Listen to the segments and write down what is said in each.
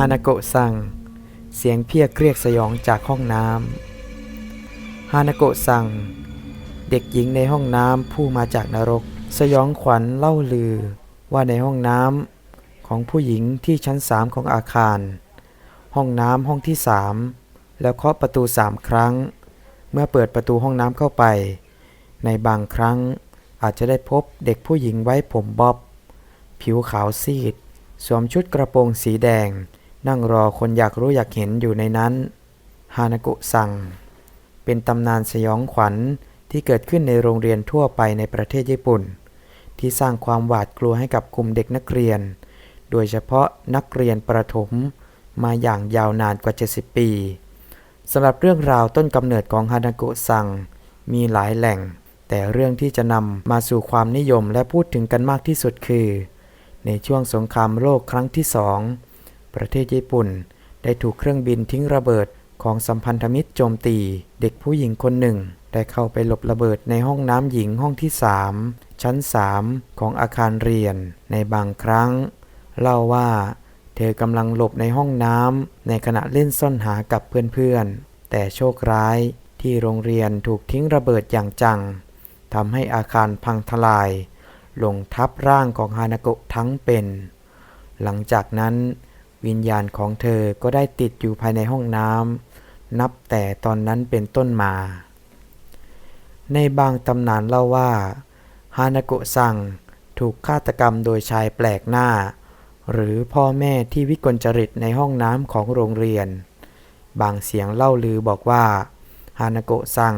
ฮานาโกะสั่งเสียงเพียกเรียกสยองจากห้องน้ำฮานาโกะสั่งเด็กหญิงในห้องน้ำผู้มาจากนรก สยองขวัญเล่าลือว่าในห้องน้ำของผู้หญิงที่ชั้นสามของอาคาร ห้องน้ำห้องที่สามแล้วเคาะประตูสามครั้ง เมื่อเปิดประตูห้องน้ำเข้าไป ในบางครั้งอาจจะได้พบเด็กผู้หญิงไว้ผมบ๊อบ ผิวขาวซีด สวมชุดกระโปรงสีแดง นั่งรอคนอยากรู้อยากเห็นอยู่ในนั้น ฮานากุสัง เป็นตำนานสยองขวัญที่เกิดขึ้นในโรงเรียนทั่วไปในประเทศญี่ปุ่น ที่สร้างความหวาดกลัวให้กับกลุ่มเด็กนักเรียน โดยเฉพาะนักเรียนประถมมาอย่างยาวนานกว่า 70 ปีสำหรับเรื่องราวต้นกำเนิดของฮานากุซัง มีหลายแหล่ง แต่เรื่องที่จะนำมาสู่ความนิยมและพูดถึงกันมากที่สุดคือ ในช่วงสงครามโลกครั้งที่สอง ประเทศญี่ปุ่น ได้ถูกเครื่องบินทิ้งระเบิดของสัมพันธมิตรโจมตี เด็กผู้หญิงคนหนึ่ง ได้เข้าไปหลบระเบิดในห้องน้ำหญิงห้องที่ 3 ชั้น 3 ของอาคารเรียน ในบางครั้ง เล่าว่า เธอกำลังหลบในห้องน้ำในขณะเล่นซ่อนหากับเพื่อนๆ แต่โชคร้ายที่โรงเรียนถูกทิ้งระเบิดอย่างจังทำให้อาคารพังทลายลงทับร่างของฮานาโกะทั้งเป็น หลังจากนั้น วิญญาณของเธอก็ได้ติดอยู่ภายในห้องน้ำนับแต่ตอนนั้นเป็นต้นมา ในบางตำนานเล่าว่าฮานาโกะซังถูกฆาตกรรมโดยชายแปลกหน้า หรือพ่อแม่ที่วิกลจริตในห้องน้ำของโรงเรียน บางเสียงเล่าลือบอกว่าฮานาโกะซัง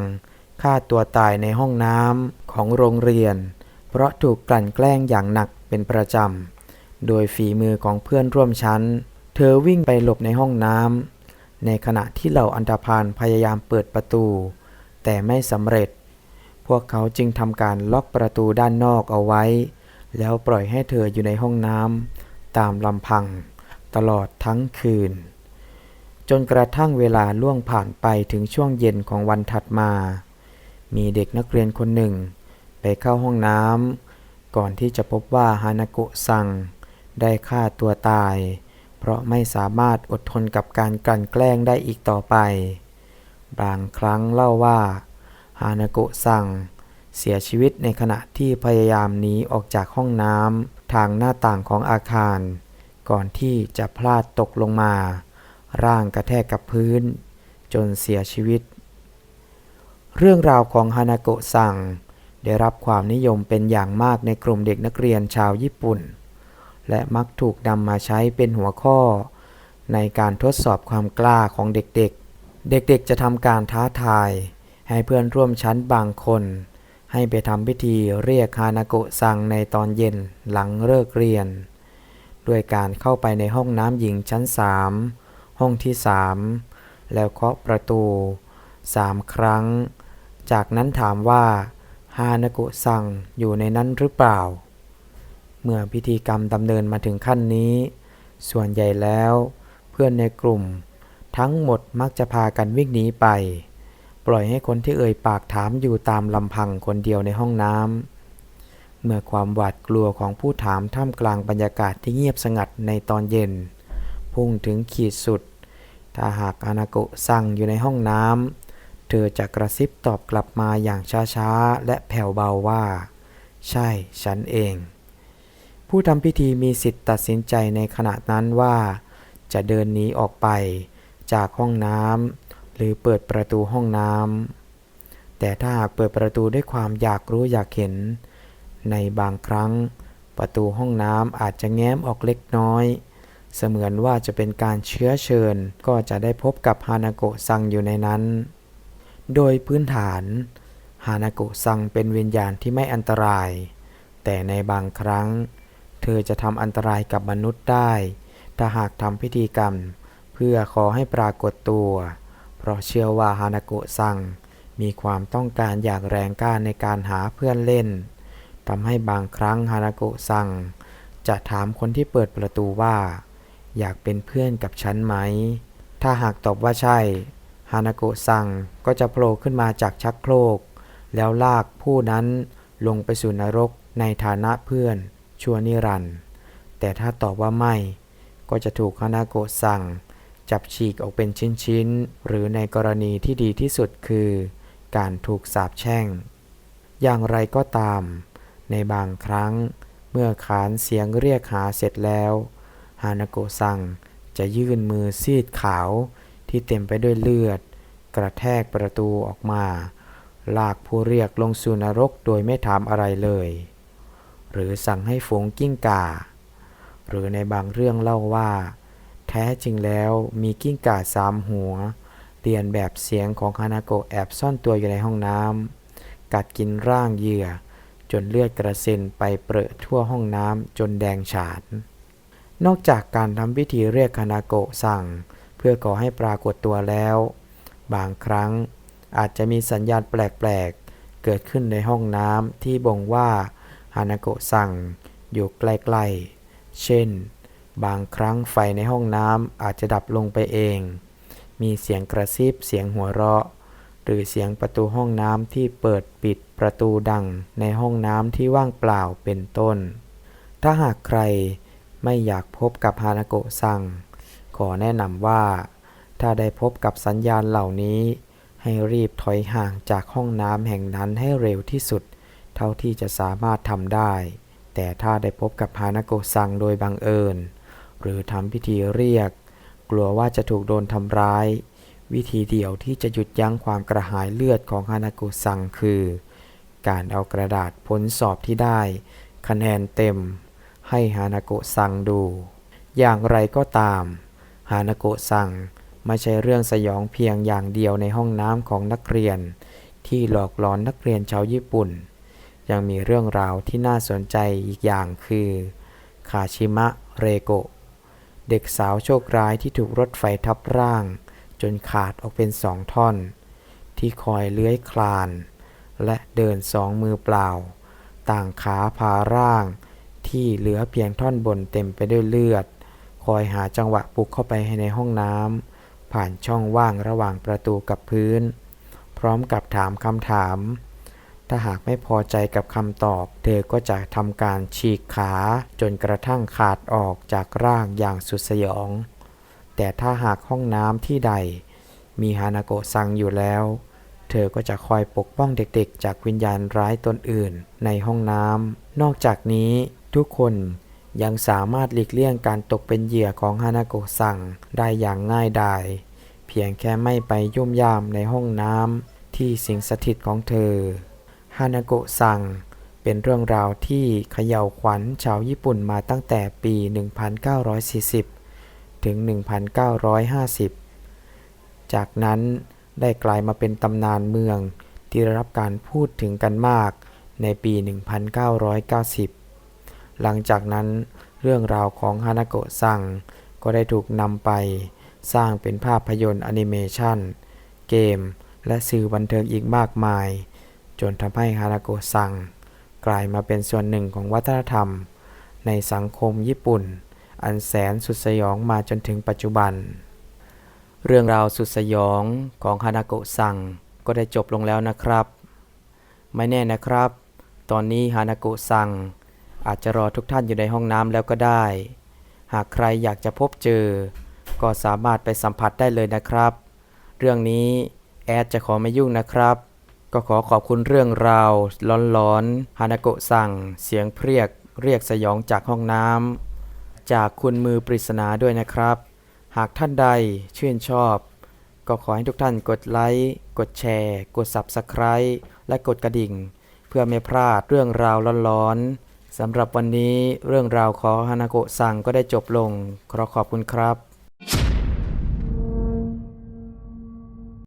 ฆ่าตัวตายในห้องน้ำของโรงเรียน เพราะถูกกลั่นแกล้งอย่างหนักเป็นประจำ โดยฝีมือของเพื่อนร่วมชั้น เธอวิ่งไปหลบในห้องน้ำในขณะที่เหล่าอันธพาลพยายามเปิดประตู แต่ไม่สำเร็จ พวกเขาจึงทำการล็อกประตูด้านนอกเอาไว้ แล้วปล่อยให้เธออยู่ในห้องน้ำตามลำพัง ตลอดทั้งคืน จนกระทั่งเวลาล่วงผ่านไปถึงช่วงเย็นของวันถัดมา มีเด็กนักเรียนคนหนึ่ง ไปเข้าห้องน้ำก่อนที่จะพบว่าฮานาโกะซัง ได้ฆ่าตัวตาย เพราะไม่สามารถอดทนกับการกลั่นแกล้งได้อีกต่อไป บางครั้งเล่าว่า ฮานาโกะซังเสียชีวิตในขณะที่พยายามหนีออกจากห้องน้ำทางหน้าต่างของอาคาร ก่อนที่จะพลาดตกลงมา ร่างกระแทกกับพื้น จนเสียชีวิต เรื่องราวของฮานาโกะซังได้รับความนิยมเป็นอย่างมากในกลุ่มเด็กนักเรียนชาวญี่ปุ่น และมักถูกนำมาใช้เป็นหัวข้อ ในการทดสอบความกล้าของเด็กๆ เด็กๆจะทำการท้าทาย ให้เพื่อนร่วมชั้นบางคน ให้ไปทำพิธีเรียกฮานาโกะซังในตอนเย็นหลังเลิกเรียน ด้วยการเข้าไปในห้องน้ำหญิงชั้นสามห้องที่สามแล้วเคาะประตูสามครั้ง จากนั้นถามว่าฮานาโกะซังอยู่ในนั้นหรือเปล่า เมื่อพิธีกรรมดำเนินมาถึงขั้นนี้ ส่วนใหญ่แล้ว เพื่อนในกลุ่ม ทั้งหมดมักจะพากันวิ่งหนีไป ปล่อยให้คนที่เอ่ยปากถามอยู่ตามลำพังคนเดียวในห้องน้ำเมื่อความหวาดกลัวของผู้ถามท่ามกลางบรรยากาศที่เงียบสงัดในตอนเย็น พุ่งถึงขีดสุด ถ้าหากอานาโกะสั่งอยู่ในห้องน้ำเธอจะกระซิบตอบกลับมาอย่างช้าๆและแผ่วเบาว่า ใช่ฉันเอง ผู้ทำพิธีมีสิทธิ์ตัดสินใจในขณะนั้นว่า จะเดินหนีออกไปจากห้องน้ำหรือเปิดประตูห้องน้ำแต่ถ้าหากเปิดประตูด้วยความอยากรู้อยากเห็น ในบางครั้ง ประตูห้องน้ำอาจจะแง้มออกเล็กน้อย เสมือนว่าจะเป็นการเชื้อเชิญก็จะได้พบกับฮานาโกะซังอยู่ในนั้น โดยพื้นฐานฮานาโกะซังเป็นวิญญาณที่ไม่อันตราย แต่ในบางครั้ง เธอจะทำอันตรายกับมนุษย์ได้ ถ้าหากทำพิธีกรรม เพื่อขอให้ปรากฏตัว เพราะเชื่อว่าฮานาโกะซัง มีความต้องการอย่างแรงกล้าในการหาเพื่อนเล่นทำให้บางครั้งฮานาโกะซัง จะถามคนที่เปิดประตูว่า อยากเป็นเพื่อนกับฉันไหม ถ้าหากตอบว่าใช่ฮานาโกะซังก็จะโผล่ขึ้นมาจากชักโครก แล้วลากผู้นั้นลงไปสู่นรกในฐานะเพื่อน ชั่วนิรันดร์แต่ถ้าตอบว่าไม่ ก็จะถูกฮานาโกะสั่ง จับฉีกออกเป็นชิ้นๆ หรือในกรณีที่ดีที่สุดคือ การถูกสาปแช่ง อย่างไรก็ตาม ในบางครั้ง เมื่อขานเสียงเรียกหาเสร็จแล้วฮานาโกะสั่งจะยื่นมือซีดขาวที่เต็มไปด้วยเลือด กระแทกประตูออกมา ลากผู้เรียกลงสู่นรกโดยไม่ถามอะไรเลย หรือสั่งให้ฝูงกิ้งก่า หรือในบางเรื่องเล่าว่า แท้จริงแล้วมีกิ้งก่าสามหัว เรียนแบบเสียงของฮานาโกะแอบซ่อนตัวอยู่ในห้องน้ำกัดกินร่างเหยื่อ จนเลือดกระเซ็นไปเปรอะทั่วห้องน้ำจนแดงฉาน นอกจากการทำพิธีเรียกฮานาโกะสั่ง เพื่อก่อให้ปรากฏตัวแล้ว บางครั้งอาจจะมีสัญญาณแปลกๆ เกิดขึ้นในห้องน้ำที่บ่งว่า ฮานาโกะสั่งอยู่ใกล้ๆ เช่น บางครั้งไฟในห้องน้ำอาจจะดับลงไปเอง มีเสียงกระซิบเสียงหัวเราะ หรือเสียงประตูห้องน้ำที่เปิดปิดประตูดังในห้องน้ำที่ว่างเปล่าเป็นต้น ถ้าหากใครไม่อยากพบกับฮานาโกะสั่ง ขอแนะนำว่า ถ้าได้พบกับสัญญาณเหล่านี้ ให้รีบถอยห่างจากห้องน้ำแห่งนั้นให้เร็วที่สุด เท่าที่จะสามารถทำได้ แต่ถ้าได้พบกับฮานาโกะสั่งโดยบังเอิญ หรือทำพิธีเรียก กลัวว่าจะถูกโดนทำร้าย วิธีเดียวที่จะหยุดยั้งความกระหายเลือดของฮานาโกซังคือ การเอากระดาษผลสอบที่ได้ คะแนนเต็ม ให้ฮานาโกซังดู อย่างไรก็ตามฮานาโกซังไม่ใช่เรื่องสยองเพียงอย่างเดียวในห้องน้ำของนักเรียน ที่หลอกหลอนนักเรียนชาวญี่ปุ่น ยังมีเรื่องราวที่น่าสนใจอีกอย่างคือคาชิมะเรโกะ เด็กสาวโชคร้ายที่ถูกรถไฟทับร่าง จนขาดออกเป็นสองท่อน ที่คอยเลื้อยคลาน และเดินสองมือเปล่า ต่างขาพาร่าง ที่เหลือเพียงท่อนบนเต็มไปด้วยเลือด คอยหาจังหวะปลุกเข้าไปในห้องน้ำผ่านช่องว่างระหว่างประตูกับพื้น พร้อมกับถามคำถาม ถ้าหากไม่พอใจกับคำตอบ เธอก็จะทำการฉีกขาจนกระทั่งขาดออกจากร่างอย่างสุดสยอง แต่ถ้าหากห้องน้ำที่ใด มีฮานาโกะซังอยู่แล้ว เธอก็จะคอยปกป้องเด็กๆ จากวิญญาณร้ายตนอื่นในห้องน้ำ นอกจากนี้ทุกคนยังสามารถหลีกเลี่ยงการตกเป็นเหยื่อของฮานาโกะซังได้อย่างง่ายดาย เพียงแค่ไม่ไปยุ่มยามในห้องน้ำที่สิงสถิตของเธอ ฮานาโกะซัง เป็นเรื่องราวที่เขย่าวขวัญชาวญี่ปุ่นมาตั้งแต่ปี 1940 ถึง 1950 จากนั้นได้กลายมาเป็นตำนานเมืองที่ได้รับการพูดถึงกันมากในปี 1990 หลังจากนั้นเรื่องราวของฮานาโกะซังก็ได้ถูกนำไปสร้างเป็นภาพยนตร์แอนิเมชันเกม และสื่อบันเทิงอีกมากมาย จนทำให้ฮานาโกะซัง กลายมาเป็นส่วนหนึ่งของวัฒนธรรม ในสังคมญี่ปุ่น อันแสนสุดสยองมาจนถึงปัจจุบัน เรื่องราวสุดสยองของฮานาโกะซังก็ได้จบลงแล้วนะครับ ไม่แน่นะครับ ตอนนี้ฮานาโกะซัง อาจจะรอทุกท่านอยู่ในห้องน้ำแล้วก็ได้ หากใครอยากจะพบเจอ ก็สามารถไปสัมผัสได้เลยนะครับ เรื่องนี้แอดจะขอไม่ยุ่งนะครับ ก็ขอขอบคุณเรื่องราวร้อนๆฮานาโกะสั่ง เสียงเพรียกเรียกสยองจากห้องน้ำจากคุณมือปริศนาด้วยนะครับ หากท่านใดชื่นชอบ ก็ขอให้ทุกท่านกดไลค์ กดแชร์ กด Subscribe และกดกระดิ่ง เพื่อไม่พลาดเรื่องราวร้อนๆสำหรับวันนี้เรื่องราวของฮานาโกะสั่งก็ได้จบลงขอขอบคุณครับ